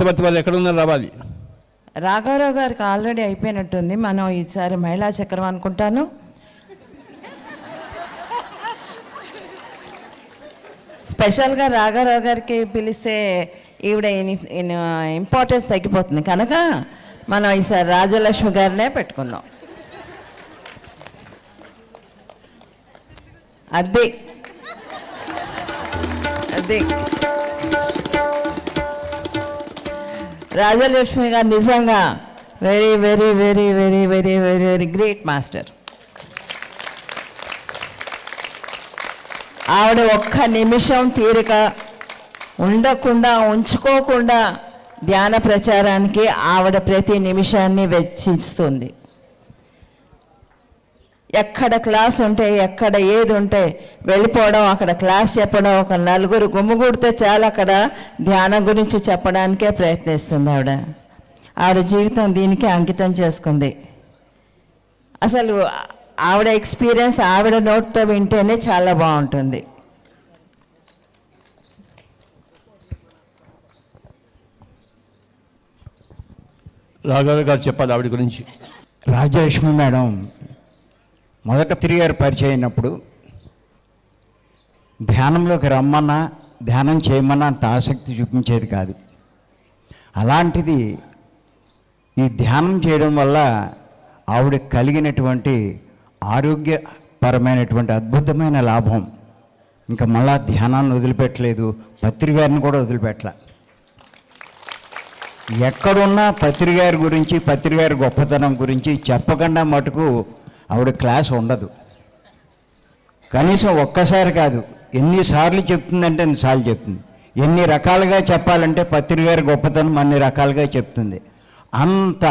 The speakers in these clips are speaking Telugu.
తటపతి వారు ఎక్కడ ఉన్నారు రావాలి? రాఘవరావు గారికి ఆల్రెడీ అయిపోయినట్టుంది. మనం ఈసారి మహిళా చక్రం అనుకుంటాను. స్పెషల్గా రాఘవరావు గారికి పిలిస్తే ఈవిడ ఇంపార్టెన్స్ తగ్గిపోతుంది. కనుక మనం ఈసారి రాజలక్ష్మి గారినే పెట్టుకుందాం. అదే అదే రాజలక్ష్మి గారు నిజంగా very very very very very very very great master ఆవిడ ఒక్క నిమిషం తీరిక ఉండకుండా ఉంచుకోకుండా ధ్యాన ప్రచారానికి ఆవిడ ప్రతి నిమిషాన్ని వెచ్చిస్తుంది. ఎక్కడ క్లాస్ ఉంటే ఎక్కడ ఏది ఉంటే వెళ్ళిపోవడం అక్కడ క్లాస్ చెప్పడం ఒక నలుగురు గుమ్ముగూడితే చాలు అక్కడ ధ్యానం గురించి చెప్పడానికే ప్రయత్నిస్తుంది ఆవిడ. ఆవిడ జీవితం దీనికి అంకితం చేసుకుంది. అసలు ఆవిడ ఎక్స్పీరియన్స్ ఆవిడ నోట్తో వింటేనే చాలా బాగుంటుంది. రాఘవ గారు చెప్పాలి ఆవిడ గురించి. రాజలక్ష్మి మేడం మొదట తిరిగారు పరిచయం అయినప్పుడు ధ్యానంలోకి రమ్మన్నా ధ్యానం చేయమన్నా అంత ఆసక్తి చూపించేది కాదు. అలాంటిది ఈ ధ్యానం చేయడం వల్ల ఆవిడకి కలిగినటువంటి ఆరోగ్యపరమైనటువంటి అద్భుతమైన లాభం. ఇంకా మళ్ళా ధ్యానాన్ని వదిలిపెట్టలేదు పత్రికారిని కూడా వదిలిపెట్టలే. ఎక్కడున్నా పత్రికారి గురించి పత్రికారి గొప్పతనం గురించి చెప్పకుండా మటుకు ఆవిడ క్లాస్ ఉండదు. కనీసం ఒక్కసారి కాదు ఎన్నిసార్లు చెప్తుందంటే ఎన్నిసార్లు చెప్తుంది. ఎన్ని రకాలుగా చెప్పాలంటే పత్రికారి గొప్పతనం అన్ని రకాలుగా చెప్తుంది. అంత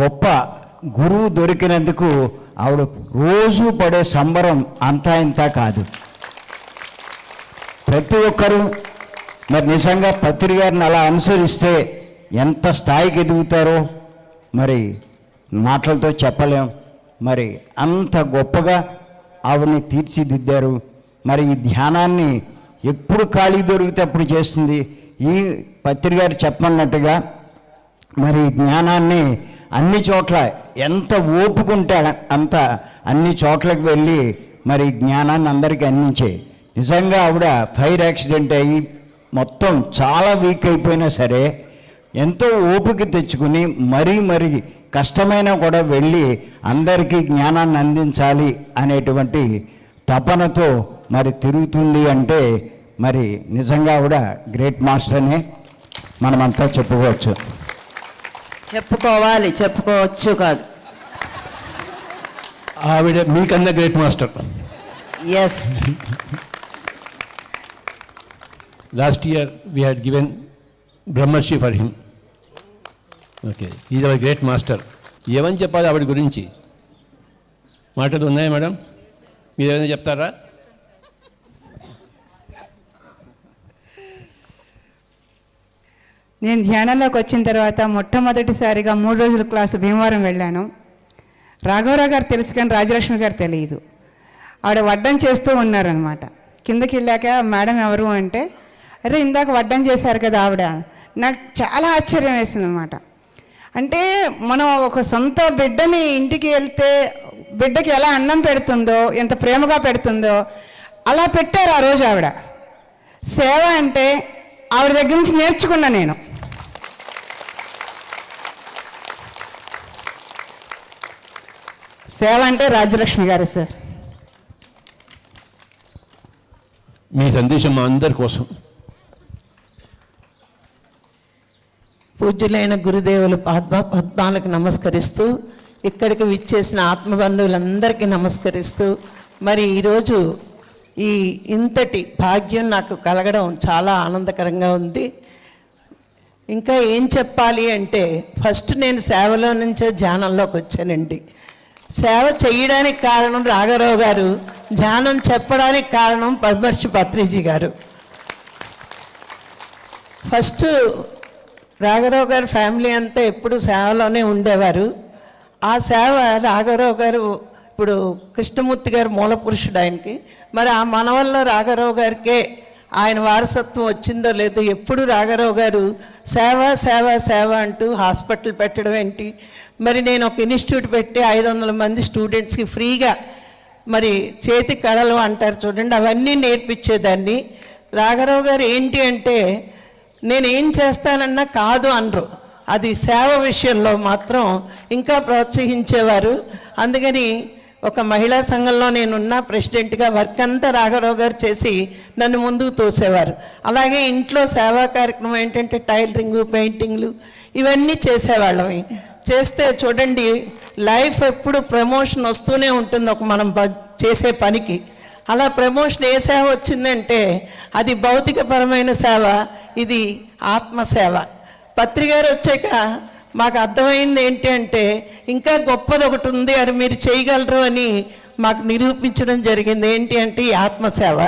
గొప్ప గురువు దొరికినందుకు ఆవిడ రోజు పడే సంబరం అంతా ఇంత కాదు. ప్రతి ఒక్కరూ మరి నిజంగా పత్రిక గారిని అలా అనుసరిస్తే ఎంత స్థాయికి ఎదుగుతారో మరి మాటలతో చెప్పలేం. మరి అంత గొప్పగా ఆవిడని తీర్చిదిద్దారు. మరి ఈ ధ్యానాన్ని ఎప్పుడు ఖాళీ దొరికితే అప్పుడు చేస్తుంది. ఈ పత్రిక గారు చెప్పన్నట్టుగా మరి జ్ఞానాన్ని అన్ని చోట్ల ఎంత ఓపుకుంటే అంత అన్ని చోట్లకు వెళ్ళి మరి జ్ఞానాన్ని అందరికీ అందించే. నిజంగా ఆవిడ ఫైర్ యాక్సిడెంట్ అయ్యి మొత్తం చాలా వీక్ అయిపోయినా సరే ఎంతో ఓపిక తెచ్చుకుని మరీ మరీ కష్టమైనా కూడా వెళ్ళి అందరికీ జ్ఞానాన్ని అందించాలి అనేటువంటి తపనతో మరి తిరుగుతుంది అంటే మరి నిజంగా ఆవిడ గ్రేట్ మాస్టర్ అనే మనమంతా చెప్పుకోవచ్చు. చెప్పుకోవాలి చెప్పుకోవచ్చు కాదు. ఆవిడ మీకన్నా great master. Yes last year we had given Brahmarshi for him okay. Is our great master ఏమని చెప్పాలి ఆవిడ గురించి? మాటలు ఉన్నాయా మేడం? మీరు ఏమైనా చెప్తారా? నేను ధ్యానంలోకి వచ్చిన తర్వాత మొట్టమొదటిసారిగా మూడు రోజుల క్లాసు భీమవరం వెళ్ళాను. రాఘవరావు గారు తెలుసు కానీ రాజలక్ష్మి గారు తెలియదు. ఆవిడ వడ్డం చేస్తూ ఉన్నారనమాట కిందకి వెళ్ళాక మేడం ఎవరు? అంటే అరే ఇందాక వడ్డం చేశారు కదా ఆవిడ. నాకు చాలా ఆశ్చర్యం వేసింది అనమాట అంటే మనం ఒక సొంత బిడ్డని ఇంటికి వెళ్తే బిడ్డకి ఎలా అన్నం పెడుతుందో ఎంత ప్రేమగా పెడుతుందో అలా పెట్టారు ఆ రోజు ఆవిడ. సేవ అంటే ఆవిడ దగ్గర నుంచి నేర్చుకున్నా నేను. సేవ అంటే రాజ్యలక్ష్మి గారు సార్. మీ సందేశం మా అందరి కోసం. పూజ్యులైన గురుదేవులు పద్మ పద్మాలకు నమస్కరిస్తూ ఇక్కడికి విచ్చేసిన ఆత్మబంధువులందరికీ నమస్కరిస్తూ మరి ఈరోజు ఈ ఇంతటి భాగ్యం నాకు కలగడం చాలా ఆనందకరంగా ఉంది. ఇంకా ఏం చెప్పాలి అంటే ఫస్ట్ నేను సేవలో నుంచే ధ్యానంలోకి వచ్చానండి. సేవ చేయడానికి కారణం రాఘరావు గారు ధ్యానం చెప్పడానికి కారణం పద్మర్షి పత్రిజీ గారు. ఫస్ట్ రాఘరావు గారి ఫ్యామిలీ అంతా ఎప్పుడు సేవలోనే ఉండేవారు. ఆ సేవ రాఘరావు గారు ఇప్పుడు కృష్ణమూర్తి గారు మూల పురుషుడు ఆయనకి మరి ఆ మనవల్లో రాఘరావు గారికే ఆయన వారసత్వం వచ్చిందో లేదో ఎప్పుడు రాఘరావు గారు సేవ సేవ సేవ అంటూ హాస్పిటల్ పెట్టడం ఏంటి? మరి నేను ఒక ఇన్స్టిట్యూట్ పెట్టి ఐదు వందల మంది స్టూడెంట్స్కి ఫ్రీగా మరి చేతి కళలు అంటారు చూడండి అవన్నీ నేర్పించేదాన్ని. రాఘరావు గారు ఏంటి అంటే నేను ఏం చేస్తానన్నా కాదు అనరు. అది సేవ విషయంలో మాత్రం ఇంకా ప్రోత్సహించేవారు. అందుకని ఒక మహిళా సంఘంలో నేనున్న ప్రెసిడెంట్గా వర్క్ అంతా రాఘరావు గారు చేసి నన్ను ముందుకు తోసేవారు. అలాగే ఇంట్లో సేవా కార్యక్రమం ఏంటంటే టైలరింగ్ పెయింటింగ్లు ఇవన్నీ చేసేవాళ్ళమే. చేస్తే చూడండి లైఫ్ ఎప్పుడు ప్రమోషన్ వస్తూనే ఉంటుంది ఒక మనం చేసే పనికి. అలా ప్రమోషన్ ఏ సేవ వచ్చిందంటే అది భౌతికపరమైన సేవ ఇది ఆత్మసేవ. పత్రికారు వచ్చాక మాకు అర్థమైంది ఏంటి అంటే ఇంకా గొప్పది ఒకటి ఉంది అది మీరు చేయగలరు అని మాకు నిరూపించడం జరిగింది. ఏంటి అంటే ఈ ఆత్మసేవ.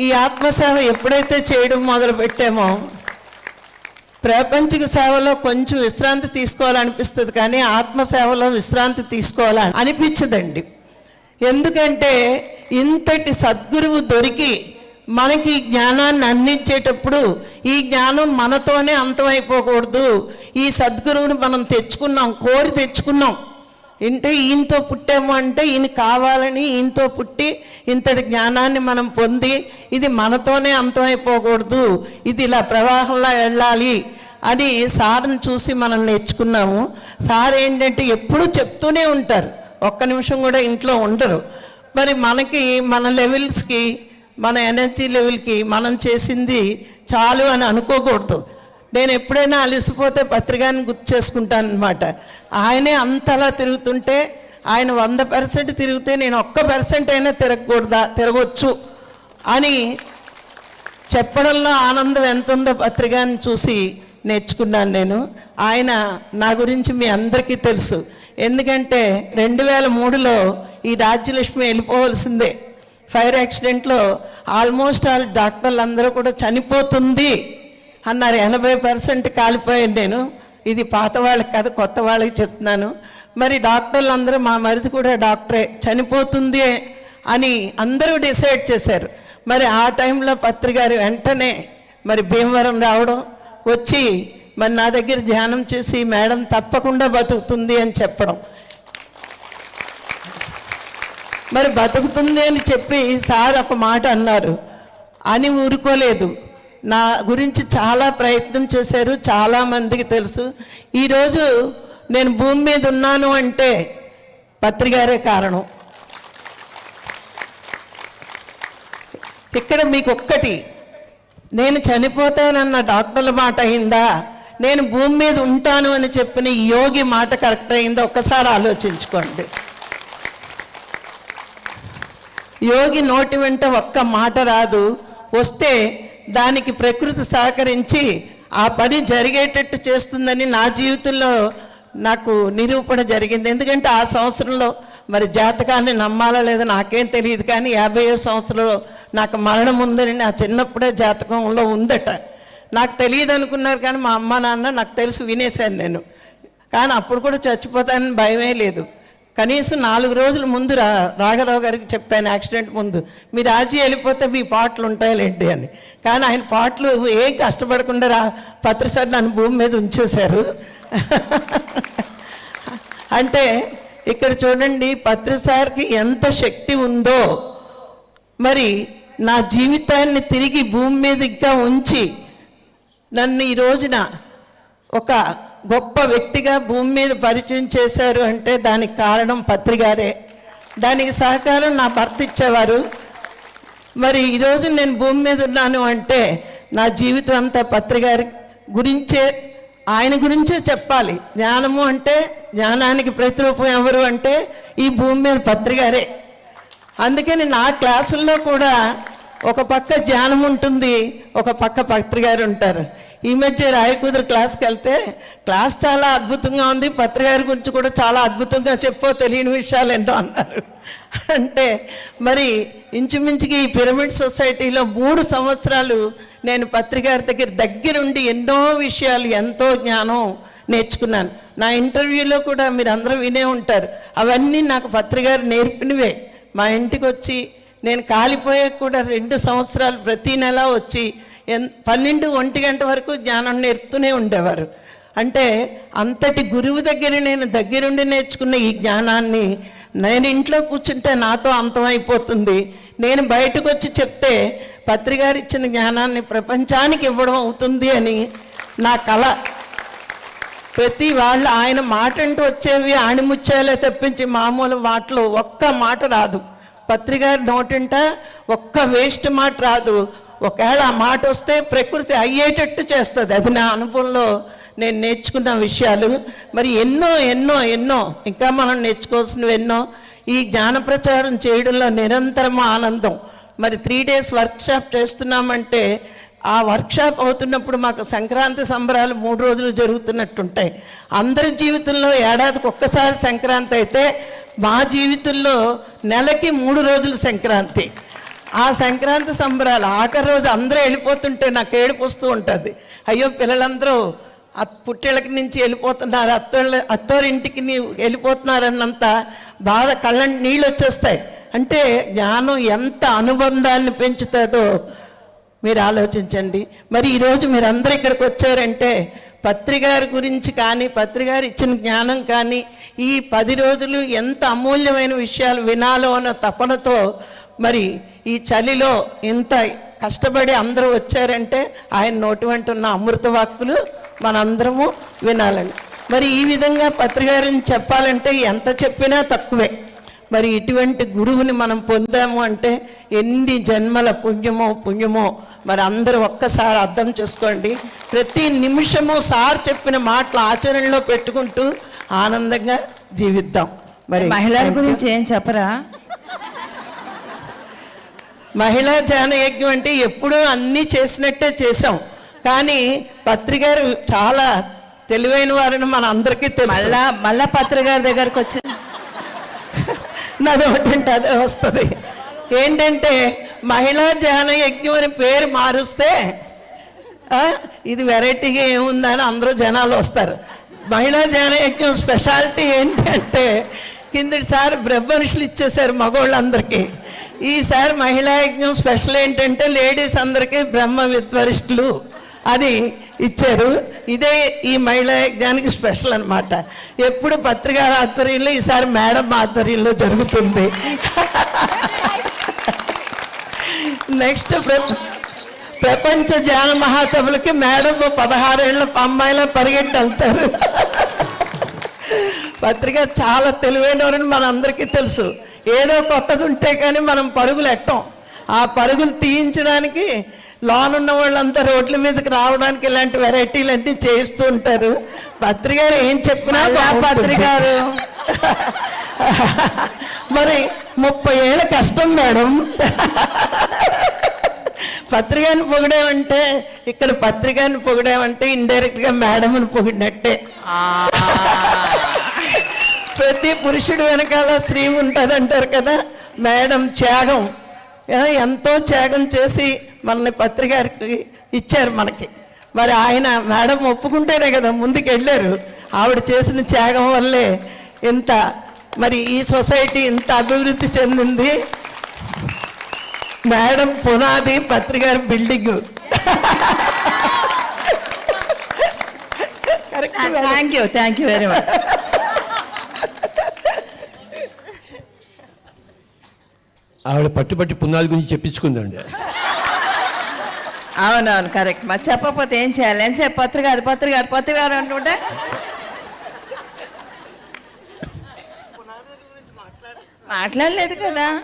ఈ ఆత్మసేవ ఎప్పుడైతే చేయడం మొదలు పెట్టామో ప్రపంచిక సేవలో కొంచెం విశ్రాంతి తీసుకోవాలనిపిస్తుంది కానీ ఆత్మసేవలో విశ్రాంతి తీసుకోవాలని అనిపించదండి. ఎందుకంటే ఇంతటి సద్గురువు దొరికి మనకి ఈ జ్ఞానాన్ని అందించేటప్పుడు ఈ జ్ఞానం మనతోనే అంతమైపోకూడదు. ఈ సద్గురువుని మనం తెచ్చుకున్నాం కోరి తెచ్చుకున్నాం. అంటే ఈయనతో పుట్టాము అంటే ఈయన కావాలని ఈయనతో పుట్టి ఇంతటి జ్ఞానాన్ని మనం పొంది ఇది మనతోనే అంతమైపోకూడదు. ఇది ఇలా ప్రవాహంలో వెళ్ళాలి అని సార్ని చూసి మనం నేర్చుకున్నాము. సార్ ఏంటంటే ఎప్పుడూ చెప్తూనే ఉంటారు. ఒక్క నిమిషం కూడా ఇంట్లో ఉండరు మరి మనకి మన లెవెల్స్కి మన ఎనర్జీ లెవెల్కి మనం చేసింది చాలు అని అనుకోకూడదు. నేను ఎప్పుడైనా అలసిపోతే పత్రికాన్ని గుర్తు చేసుకుంటాను అనమాట ఆయనే అంతలా తిరుగుతుంటే ఆయన వంద పర్సెంట్ తిరిగితే నేను ఒక్క పర్సెంట్ అయినా తిరగకూడదా తిరగొచ్చు అని చెప్పడంలో ఆనందం ఎంత ఉందో పత్రికని చూసి నేర్చుకున్నాను నేను. ఆయన నా గురించి మీ అందరికీ తెలుసు. ఎందుకంటే రెండు వేల మూడులో ఈ రాజ్యలక్ష్మి వెళ్ళిపోవలసిందే. ఫైర్ యాక్సిడెంట్లో ఆల్మోస్ట్ ఆల్ డాక్టర్లు అందరూ కూడా చనిపోతుంది అన్నారు. ఎనభై పర్సెంట్ కాలిపోయాను నేను. ఇది పాత వాళ్ళకి కాదు కొత్త వాళ్ళకి చెప్తున్నాను. మరి డాక్టర్లు అందరూ మా మరిది కూడా డాక్టరే చనిపోతుంది అని అందరూ డిసైడ్ చేశారు. మరి ఆ టైంలో పత్రికారు వెంటనే మరి భీమవరం రావడం వచ్చి మరి నా దగ్గర ధ్యానం చేసి మేడం తప్పకుండా బతుకుతుంది అని చెప్పడం. మరి బతుకుతుంది అని చెప్పి సార్ ఒక మాట అన్నారు. అని ఊరుకోలేదు. నా గురించి చాలా ప్రయత్నం చేశారు చాలా మందికి తెలుసు. ఈరోజు నేను భూమి మీద ఉన్నాను అంటే పత్రికారే కారణం. ఇక్కడ మీకు ఒక్కటి నేను చనిపోతానన్న డాక్టర్ల మాట అయిందా? నేను భూమి మీద ఉంటాను అని చెప్పిన యోగి మాట కరెక్ట్ అయిందో? ఒక్కసారి ఆలోచించుకోండి. యోగి నోటి వెంట ఒక్క మాట రాదు. వస్తే దానికి ప్రకృతి సహకరించి ఆ పని జరిగేటట్టు చేస్తుందని నా జీవితంలో నాకు నిరూపణ జరిగింది. ఎందుకంటే ఆ సంవత్సరంలో మరి జాతకాన్ని నమ్మాలా లేదో నాకేం తెలియదు కానీ యాభై సంవత్సరంలో నాకు మరణం ఉందని నా చిన్నప్పుడే జాతకంలో ఉందట. నాకు తెలియదు అనుకున్నారు కానీ మా అమ్మ నాన్న నాకు తెలుసు వినేశాను నేను. కానీ అప్పుడు కూడా చచ్చిపోతానని భయమే లేదు. కనీసం నాలుగు రోజుల ముందు రా రాఘరావు గారికి చెప్పాను యాక్సిడెంట్ ముందు. మీ రాజీ వెళ్ళిపోతే మీ పాటలు ఉంటాయిలేంటి అని. కానీ ఆయన పాటలు ఏం కష్టపడకుండా రా పత్రసారి నన్ను భూమి మీద ఉంచేశారు. అంటే ఇక్కడ చూడండి పత్రసారికి ఎంత శక్తి ఉందో. మరి నా జీవితాన్ని తిరిగి భూమి మీద ఇంకా ఉంచి నన్ను ఈ రోజున ఒక గొప్ప వ్యక్తిగా భూమి మీద పరిచయం చేశారు అంటే దానికి కారణం పత్రికారే. దానికి సహకారం నా భర్త ఇచ్చేవారు. మరి ఈరోజు నేను భూమి మీద ఉన్నాను అంటే నా జీవితం అంతా పత్రికారి గురించే ఆయన గురించే చెప్పాలి. జ్ఞానము అంటే జ్ఞానానికి ప్రతిరూపం ఎవరు అంటే ఈ భూమి మీద పత్రికారే. అందుకని నా క్లాసుల్లో కూడా ఒక పక్క ధ్యానం ఉంటుంది ఒక పక్క పత్రికారు ఉంటారు. ఈ మధ్య రాయకూతురు క్లాస్కి వెళ్తే క్లాస్ చాలా అద్భుతంగా ఉంది పత్రికారి గురించి కూడా చాలా అద్భుతంగా చెప్పో తెలియని విషయాలు ఏంటో అన్నారు. అంటే మరి ఇంచుమించుకి ఈ పిరమిడ్ సొసైటీలో మూడు సంవత్సరాలు నేను పత్రికారి దగ్గర దగ్గరుండి ఎన్నో విషయాలు ఎంతో జ్ఞానం నేర్చుకున్నాను. నా ఇంటర్వ్యూలో కూడా మీరు అందరూ వినే ఉంటారు. అవన్నీ నాకు పత్రికారు నేర్పినవే. మా ఇంటికి వచ్చి నేను కాలిపోయాక కూడా రెండు సంవత్సరాలు ప్రతి నెల వచ్చి ఎన్ పన్నెండు ఒంటి గంట వరకు జ్ఞానం నేర్పుతూనే ఉండేవారు. అంటే అంతటి గురువు దగ్గర నేను దగ్గరుండి నేర్చుకున్న ఈ జ్ఞానాన్ని నేను ఇంట్లో కూర్చుంటే నాతో అంతమైపోతుంది. నేను బయటకు వచ్చి చెప్తే పత్రికారు ఇచ్చిన జ్ఞానాన్ని ప్రపంచానికి ఇవ్వడం అవుతుంది అని నా కళ ప్రతి వాళ్ళు ఆయన మాట అంటూ వచ్చేవి ఆణిముచ్చేలే తప్పించి మామూలు మాటలు ఒక్క మాట రాదు. పత్రికారి నోటింట ఒక్క వేస్ట్ మాట రాదు. ఒకవేళ ఆ మాట వస్తే ప్రకృతి అయ్యేటట్టు చేస్తుంది. అది నా అనుభవంలో నేను నేర్చుకున్న విషయాలు. మరి ఎన్నో ఎన్నో ఎన్నో ఇంకా మనం నేర్చుకోవాల్సినవి ఎన్నో ఈ జ్ఞాన ప్రచారం చేయడంలో నిరంతరం ఆనందం. మరి త్రీ డేస్ వర్క్షాప్ చేస్తున్నామంటే ఆ వర్క్షాప్ అవుతున్నప్పుడు మాకు సంక్రాంతి సంబరాలు మూడు రోజులు జరుగుతున్నట్టుంటాయి. అందరి జీవితంలో ఏడాదికి ఒక్కసారి సంక్రాంతి అయితే మా జీవితంలో నెలకి మూడు రోజులు సంక్రాంతి. ఆ సంక్రాంతి సంబరాలు ఆఖరి రోజు అందరూ వెళ్ళిపోతుంటే నాకు ఏడుపు వస్తూ ఉంటుంది. అయ్యో పిల్లలందరూ పుట్టేళ్ళకి నుంచి వెళ్ళిపోతున్నారు అత్తోళ్ళ అత్తోరింటికి వెళ్ళిపోతున్నారన్నంత బాధ కళ్ళ నీళ్ళు వచ్చేస్తాయి అంటే జ్ఞానం ఎంత అనుబంధాన్ని పెంచుతుందో మీరు ఆలోచించండి. మరి ఈరోజు మీరు అందరూ ఇక్కడికి వచ్చారంటే పత్రికారి గురించి కానీ పత్రికారు ఇచ్చిన జ్ఞానం కానీ ఈ పది రోజులు ఎంత అమూల్యమైన విషయాలు వినాలో అన్న తపనతో మరి ఈ చలిలో ఇంత కష్టపడి అందరూ వచ్చారంటే ఆయన నోటి వెంట ఉన్న అమృత వాక్కులు మనందరము వినాలండి. మరి ఈ విధంగా పత్రికారిని చెప్పాలంటే ఎంత చెప్పినా తక్కువే. మరి ఇటువంటి గురువుని మనం పొందాము అంటే ఎన్ని జన్మల పుణ్యమో పుణ్యమో మరి అందరూ ఒక్కసారి అర్థం చేసుకోండి. ప్రతి నిమిషము సార్ చెప్పిన మాటలు ఆచరణలో పెట్టుకుంటూ ఆనందంగా జీవిద్దాం. మరి మహిళల గురించి ఏం చెప్పరా? మహిళా ధ్యాన యజ్ఞం అంటే ఎప్పుడూ అన్నీ చేసినట్టే చేసాం కానీ పత్రికారు చాలా తెలివైన వారని మన అందరికీ తెలుసు. మళ్ళా మళ్ళా పత్రికారి దగ్గరకు వచ్చి నడవటంటే అదే వస్తుంది. ఏంటంటే మహిళా ధ్యాన యజ్ఞం అని పేరు మారుస్తే ఇది వెరైటీగా ఏముందని అందరూ జనాలు వస్తారు. మహిళా ధ్యాన యజ్ఞం స్పెషాలిటీ ఏంటంటే కిందటిసారి బ్రహ్మనుషులు ఇచ్చేశారు మగవాళ్ళందరికీ ఈసారి మహిళా యజ్ఞం స్పెషల్ ఏంటంటే లేడీస్ అందరికీ బ్రహ్మ విద్వరిష్ఠులు అని ఇచ్చారు. ఇదే ఈ మహిళా యజ్ఞానికి స్పెషల్ అన్నమాట. ఎప్పుడు పత్రికా ఆధ్వర్యంలో ఈసారి మేడం ఆధ్వర్యంలో జరుగుతుంది. నెక్స్ట్ ప్రపంచ జ్ఞాన మహాసభలకి మేడం పదహారేళ్ళ అమ్మాయిలా పరిగెట్టి వెళ్తారు. పత్రిక చాలా తెలివైనవారని మన అందరికీ తెలుసు. ఏదో కొత్తది ఉంటే కానీ మనం పరుగులు ఎట్టాం. ఆ పరుగులు తీయించడానికి లోన్ ఉన్న వాళ్ళంతా రోడ్ల మీదకి రావడానికి ఇలాంటి వెరైటీలు అన్నీ చేస్తూ ఉంటారు. పత్రికారు ఏం చెప్పినా బాగుంటుంది. పత్రికారు. మరి ముప్పై ఏళ్ళ కష్టం మేడం. పత్రికని పొగిడామంటే ఇక్కడ పత్రికని పొగిడామంటే ఇండైరెక్ట్గా మేడంని పొగిడినట్టే. ప్రతి పురుషుడు వెనకాల స్త్రీ ఉంటుంది అంటారు కదా మేడం త్యాగం. ఎంతో త్యాగం చేసి మనని పత్రికారికి ఇచ్చారు మనకి. మరి ఆయన మేడం ఒప్పుకుంటేనే కదా ముందుకు వెళ్ళారు ఆవిడ చేసిన త్యాగం వల్లే ఇంత మరి ఈ సొసైటీ ఇంత అభివృద్ధి చెందింది. మేడం పునాది పత్రికారి building. Thank you thank you very much ఆవిడ పట్టుబట్టి పునాది గురించి చెప్పించుకుందండి. అవునవును కరెక్ట్ మరి చెప్పకపోతే ఏం చేయాలి? ఎంతసేపు పత్రికారు పత్రికారు పత్రికారు అంటుంటే? మాట్లాడలేదు కదా.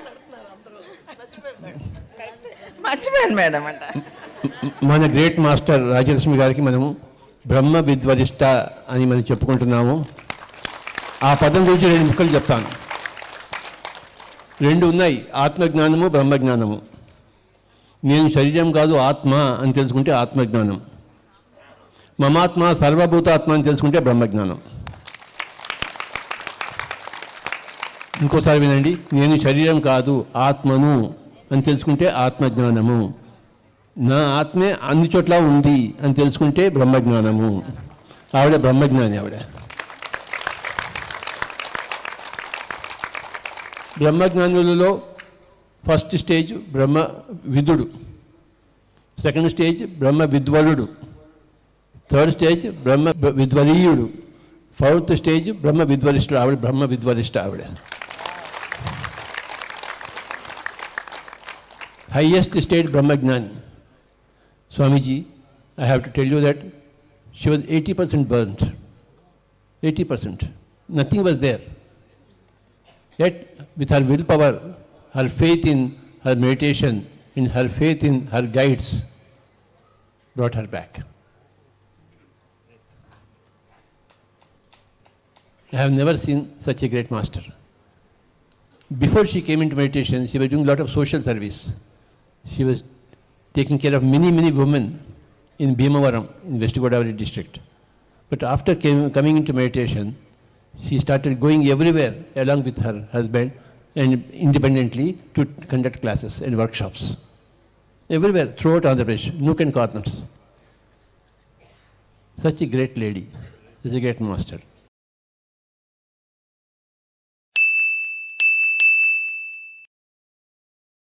మర్చిపోయాను మేడం అంట. మన గ్రేట్ మాస్టర్ రాజలక్ష్మి గారికి మనము బ్రహ్మ విద్వరిష్ట అని మనం చెప్పుకుంటున్నాము. ఆ పదం గురించి రెండు ముక్కలు చెప్తాను. రెండు ఉన్నాయి ఆత్మజ్ఞానము బ్రహ్మజ్ఞానము. నేను శరీరం కాదు ఆత్మ అని తెలుసుకుంటే ఆత్మజ్ఞానం. మమాత్మ సర్వభూతాత్మ అని తెలుసుకుంటే బ్రహ్మజ్ఞానం. ఇంకోసారి వినండి నేను శరీరం కాదు ఆత్మను అని తెలుసుకుంటే ఆత్మజ్ఞానము. నా ఆత్మే అన్ని చోట్ల ఉంది అని తెలుసుకుంటే బ్రహ్మజ్ఞానము. ఆవిడ బ్రహ్మజ్ఞాని ఆవిడ. బ్రహ్మజ్ఞానులలో ఫస్ట్ స్టేజ్ బ్రహ్మ విదుడు సెకండ్ స్టేజ్ బ్రహ్మ విద్వలుడు థర్డ్ స్టేజ్ బ్రహ్మ విద్వలీయుడు ఫోర్త్ స్టేజ్ బ్రహ్మ విద్వరిష్ఠుడు ఆవిడ బ్రహ్మ విద్వరిష్ట ఆవిడ హైయెస్ట్ స్టేట్ బ్రహ్మజ్ఞాని స్వామీజీ I have to tell you that she was eighty percent burned eighty percent nothing was there Yet, with her willpower, her faith in her meditation, in her faith in her guides, brought her back. I have never seen such a great master. Before she came into meditation, she was doing a lot of social service. She was taking care of many, many women in Bhimavaram, in West Godavari district. But after came, coming into meditation, she started going everywhere along with her husband and independently to conduct classes and workshops. Everywhere, throughout Andhra Pradesh, nook and corners. Such a great lady, such a great master.